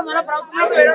మన ప్రభుత్వం వేరే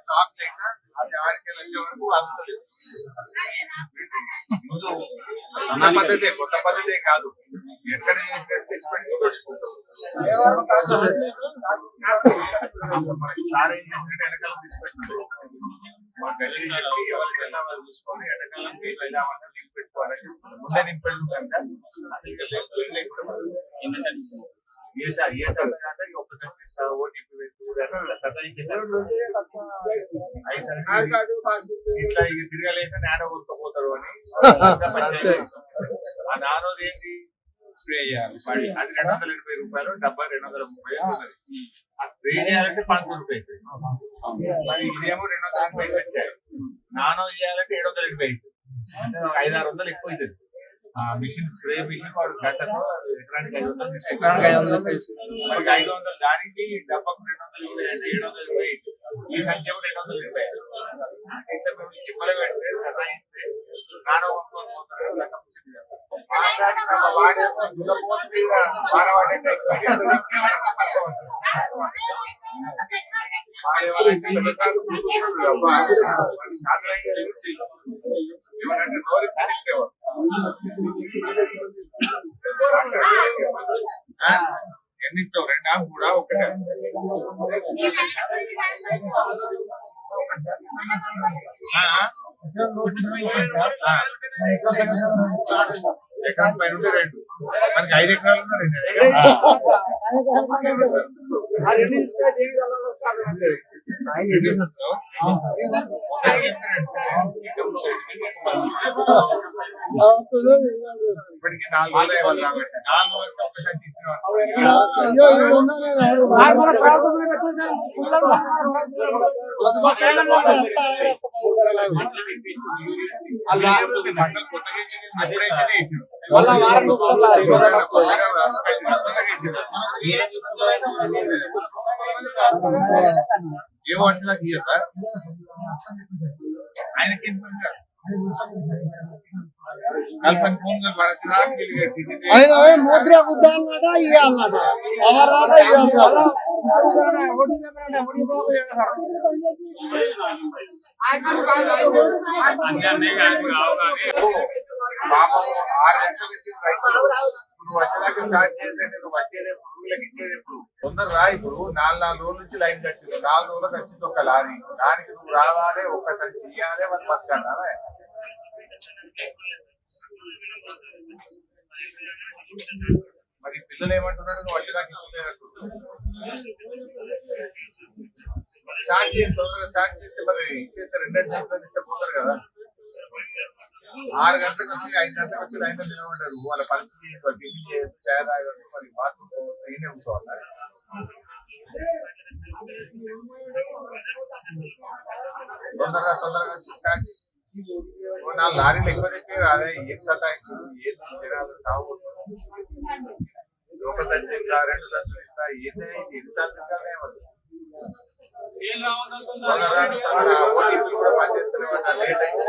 stock లేక అది ఆడికి వచ్చే వరకు అందుతుంది ముందు ఉన్న పద్ధతే కొత్త పద్ధతే కాదు ఎక్కడ చేసినట్టు తెచ్చిపెట్టి సార్ ఏం చేసినట్టు వెనకాల తెచ్చిపెట్టినాడు మా గల్లీ చెప్పి ఎవరు వాళ్ళు చూసుకొని వెనకాల మీరు వెళ్ళామంటే లింక్ పెట్టుకోవాలని ముందే అసలు ఏ సార్ ఏ సార్ అంటే ఒక్కసారి ఓటీపీ పెట్టు అట్లా సతాయించారు అయితే ఇట్లా ఇక తిరగలేక నానో కొట్టుకుపోతాడు అని. ఆ నానోది ఏంటి? స్ప్రే చేయాలి. పడి. అది రెండు వందల ఎనభై రూపాయలు డబ్బా రెండు వందల ముప్పై ఉన్నది. ఆ. స్ప్రే చేయాలంటే పాంచ్ రూపాయలు అవుతుంది. మరి ఇదేమో రెండు వందల ఎనభై వచ్చాయి. నానో చేయాలంటే ఏడు వందల ఎనభై ఐదు. ఆరు వందలు ఎక్కువ అవుతుంది. ఆ మిషన్ స్ప్రే మిషన్ వాడు గంటకు ఎకరానికి ఐదు వందలు తీసుకుంటాడు. మనకి ఐదు వందలు దానికి డబ్బాకు రెండు వందలు ఇరవై అంటే ఏడు వందల ఇరవై. ఈ సంఖ్య రెండు వందల ఇరవై ఐదు. మేము జిమ్మలు పెడితే నానో ఎన్నిస్తావు రెండా కూడా ఒకటే ఎకరం పైన ఉంటే రెండు మనకి ఐదు ఎకరాలు ఉన్నా ఇప్పటికి నాలుగు వేల అయ్యాలి కాబట్టి. నాలుగు రోజులకి ఒక్కసారి ఏమో వచ్చినా ఆయనకి కల్పన ఆయన మోద్రి గుద్దాలన్నట ఇవ్వాలన్నట ఎవరాట ఇవ్వాలి నువ్వు వచ్చేదాకా స్టార్ట్ చేసేదంటే నువ్వు వచ్చేది వీళ్ళకి తొందర రా ఇప్పుడు నాలుగు నాలుగు రోజుల నుంచి లైన్ కట్టింది నాలుగు రోజులకు వచ్చింది ఒక లారీ దానికి నువ్వు రావాలి ఒక్కసారి సంచి ఇవ్వాలి వాళ్ళు బతకాలి మరి పిల్లలు ఏమంటున్నారు? నువ్వు వచ్చేదాకా ఇచ్చుకోలేదంటు స్టార్ట్ చేయండి తొందరగా స్టార్ట్ చేస్తే మరి ఇచ్చేస్తే రెండు గంటలకు ఇస్తే పోతారు కదా. ఆరు గంటలకు వచ్చి ఐదు గంటలకు వచ్చి లైన్ నిలబడ్డారు. వాళ్ళ పరిస్థితి ఏంటి? చేయదు తాగదు మరి బాత్రూమ్ నేనే కూర్చోవాలి. తొందరగా తొందరగా వచ్చి స్టార్ట్ చేయండి లారీలు ఎక్కువ ఎక్కువ అదే ఏం సతాయించు ఏం జనాలు సాగు ఒక సంచి ఇస్తా రెండు సంచులు ఇస్తా వాళ్ళు తొందరగా తొందరగా ఓటీపీలు కూడా పనిచేస్తూనే ఉంటారు లేట్ అయితే